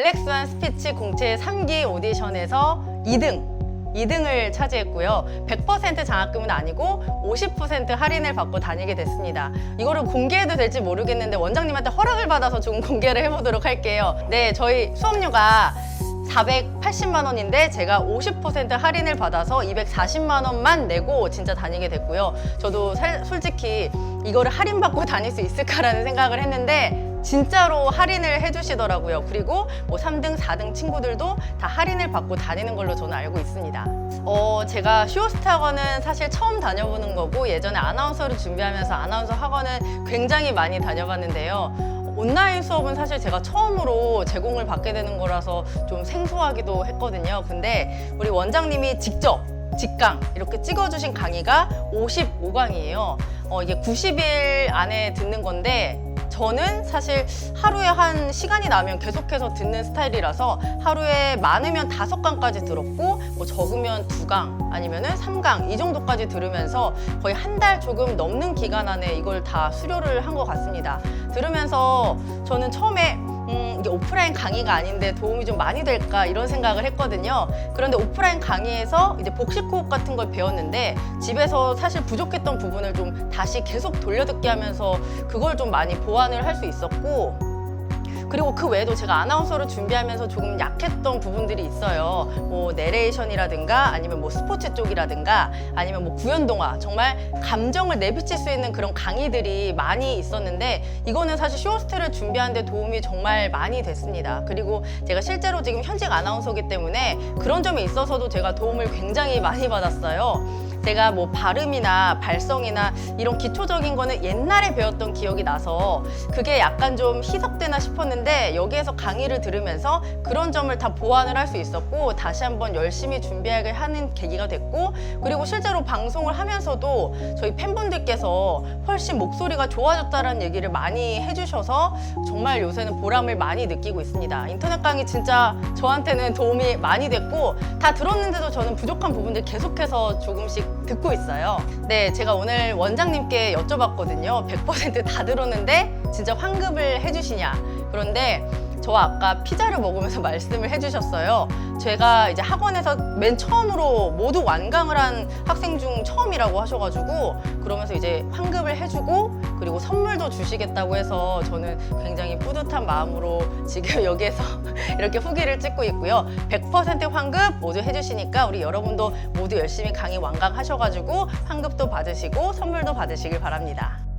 블랙스완 스피치 공채 3기 오디션에서 2등 2등을 차지했고요. 100% 장학금은 아니고 50% 할인을 받고 다니게 됐습니다. 이거를 공개해도 될지 모르겠는데 원장님한테 허락을 받아서 좀 공개를 해보도록 할게요. 네, 저희 수업료가 480만 원인데 제가 50% 할인을 받아서 240만 원만 내고 진짜 다니게 됐고요. 저도 살- 솔직히 이거를 할인받고 다닐 수 있을까라는 생각을 했는데 진짜로 할인을 해주시더라고요. 그리고 뭐 3등, 4등 친구들도 다 할인을 받고 다니는 걸로 저는 알고 있습니다. 어, 제가 쇼호스트 학원은 사실 처음 다녀보는 거고 예전에 아나운서를 준비하면서 아나운서 학원은 굉장히 많이 다녀봤는데요. 온라인 수업은 사실 제가 처음으로 제공을 받게 되는 거라서 좀 생소하기도 했거든요. 근데 우리 원장님이 직접 직강 이렇게 찍어주신 강의가 55강이에요. 어, 이게 90일 안에 듣는 건데 저는 사실 하루에 한 시간이 나면 계속해서 듣는 스타일이라서 하루에 많으면 다섯 강까지 들었고 뭐 적으면 두 강 아니면은 삼 강 이 정도까지 들으면서 거의 한 달 조금 넘는 기간 안에 이걸 다 수료를 한 것 같습니다. 들으면서 저는 처음에 음, 이게 오프라인 강의가 아닌데 도움이 좀 많이 될까 이런 생각을 했거든요. 그런데 오프라인 강의에서 이제 복식 호흡 같은 걸 배웠는데 집에서 사실 부족했던 부분을 좀 다시 계속 돌려듣게 하면서 그걸 좀 많이 보완을 할 수 있었고 그리고 그 외에도 제가 아나운서를 준비하면서 조금 약했던 부분들이 있어요. 뭐 내레이션이라든가 아니면 뭐 스포츠 쪽이라든가 아니면 뭐 구연 동화 정말 감정을 내비칠 수 있는 그런 강의들이 많이 있었는데 이거는 사실 쇼호스트를 준비하는데 도움이 정말 많이 됐습니다. 그리고 제가 실제로 지금 현직 아나운서기 때문에 그런 점에 있어서도 제가 도움을 굉장히 많이 받았어요. 제가 뭐 발음이나 발성이나 이런 기초적인 거는 옛날에 배웠던 기억이 나서 그게 약간 좀 희석되나 싶었는데 여기에서 강의를 들으면서 그런 점을 다 보완을 할 수 있었고 다시 한번 열심히 준비하게 하는 계기가 됐고 그리고 실제로 방송을 하면서도 저희 팬분들께서 훨씬 목소리가 좋아졌다는 얘기를 많이 해주셔서 정말 요새는 보람을 많이 느끼고 있습니다. 인터넷 강의 진짜 저한테는 도움이 많이 됐고 다 들었는데도 저는 부족한 부분들 계속해서 조금씩 듣고 있어요. 네, 제가 오늘 원장님께 여쭤봤거든요. 100%다 들었는데 진짜 환급을 해주시냐. 그런데 저 아까 피자를 먹으면서 말씀을 해주셨어요. 제가 이제 학원에서 맨 처음으로 모두 완강을 한 학생 중 처음이라고 하셔가지고 그러면서 이제 환급을 해주고 그리고 선물도 주시겠다고 해서 저는 굉장히 뿌듯한 마음으로 지금 여기에서 이렇게 후기를 찍고 있고요. 100% 환급 모두 해주시니까 우리 여러분도 모두 열심히 강의 완강하셔가지고 환급도 받으시고 선물도 받으시길 바랍니다.